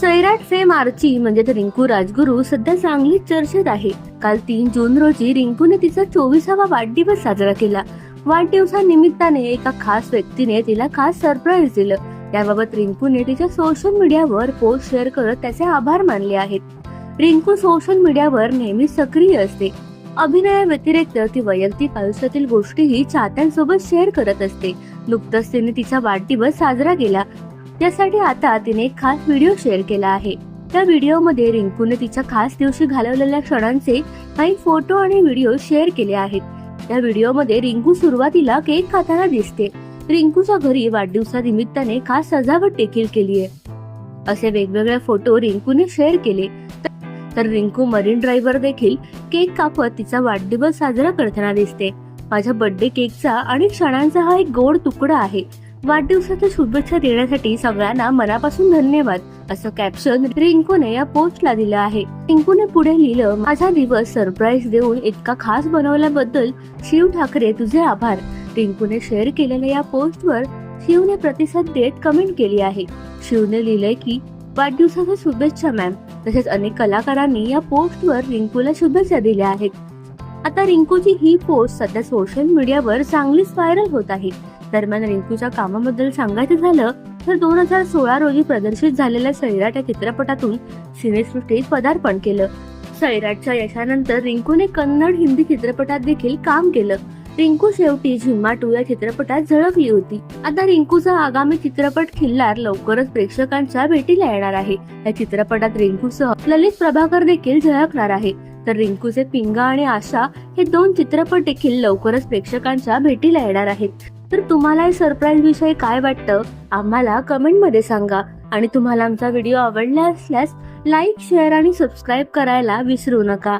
Sairat fame Archi म्हणजेच रिंकू राजगुरू सध्या चांगली चर्चेत आहे. काल तीन जून रोजी रिंकूने तिचा चोवीसावा वाढदिवस साजरा केला. वाढदिवसानिमित्ताने एका खास व्यक्तीने तिला खास सरप्राईज दिलं. त्याबाबत रिंकूने तिच्या सोशल मीडियावर पोस्ट शेअर करत त्याचे आभार मानले आहेत. रिंकू सोशल मीडियावर नेहमी सक्रिय असते. अभिनयाव्यतिरिक्त ती वैयक्तिक आयुष्यातील गोष्टीही चाहत्यांसोबत शेअर करत असते. नुकतंच तिने तिचा वाढदिवस साजरा केला. त्यासाठी आता तिने एक खास व्हिडिओ शेअर केला आहे. त्या व्हिडिओमध्ये रिंकूने तिच्या खास दिवशी घालवलेल्या क्षणांचे काही फोटो आणि व्हिडिओ शेअर केले आहेत. त्या व्हिडिओमध्ये रिंकू सुरुवातीला केक खाताना दिसते. रिंकूच्या घरी वाढदिवसानिमित्ताने खास सजावट देखील केली आहे. असे वेगवेगळे फोटो रिंकूने शेअर केले. तर रिंकू मरीन ड्राईव्हवर देखील केक कापत तिचा वाढदिवस साजरा करताना दिसते. माझ्या बर्थडे केकचा आणि क्षणांचा हा एक गोड तुकडा आहे. वाढदिवसाच्या शुभेच्छा देण्यासाठी सगळ्यांना मनापासून धन्यवाद असं कॅप्शन रिंकूने या पोस्टला दिलं आहे. रिंकूने पुढे लिहिलं माझा दिवस सरप्राईज देऊन इतका खास बनवल्याबद्दल शिव ठाकरे तुझे आभार. रिंकूने शेअर केलेल्या या पोस्टवर शिवने प्रतिसाद देत कमेंट केली आहे. शिवने लिहिलंय की वाढदिवसाच्या शुभेच्छा मॅम तसेच अनेक कलाकारांनी या पोस्टवर रिंकूला शुभेच्छा दिल्या आहेत. आता रिंकूची ही पोस्ट सध्या सोशल मीडियावर चांगलीच व्हायरल होत आहे. दरम्यान रिंकूच्या कामाबद्दल सांगायचं झालं तर दोन हजार सोळा रोजी प्रदर्शित झालेल्या सैराट या चित्रपटातून सिनेसृष्टीत पदार्पण केलं. सैराटच्या यशानंतर रिंकूने कन्नड हिंदी चित्रपटात देखील काम केलं. रिंकू शेवटी झिम्मा टू या चित्रपटात झळकली होती. आता रिंकूचा आगामी चित्रपट खिल्लार लवकरच प्रेक्षकांच्या भेटीला येणार आहे. या चित्रपटात रिंकूसह ललित प्रभाकर देखील झळकणार आहे. तर रिंकूचे पिंगा आणि आशा हे दोन चित्रपट देखील लवकरच प्रेक्षकांच्या भेटीला येणार आहेत. तर तुम्हाला या सरप्राईज विषयी काय वाटतं? आम्हाला कमेंटमध्ये सांगा. आणि तुम्हाला आमचा व्हिडिओ आवडला असल्यास लाईक शेअर आणि सबस्क्राईब करायला विसरू नका.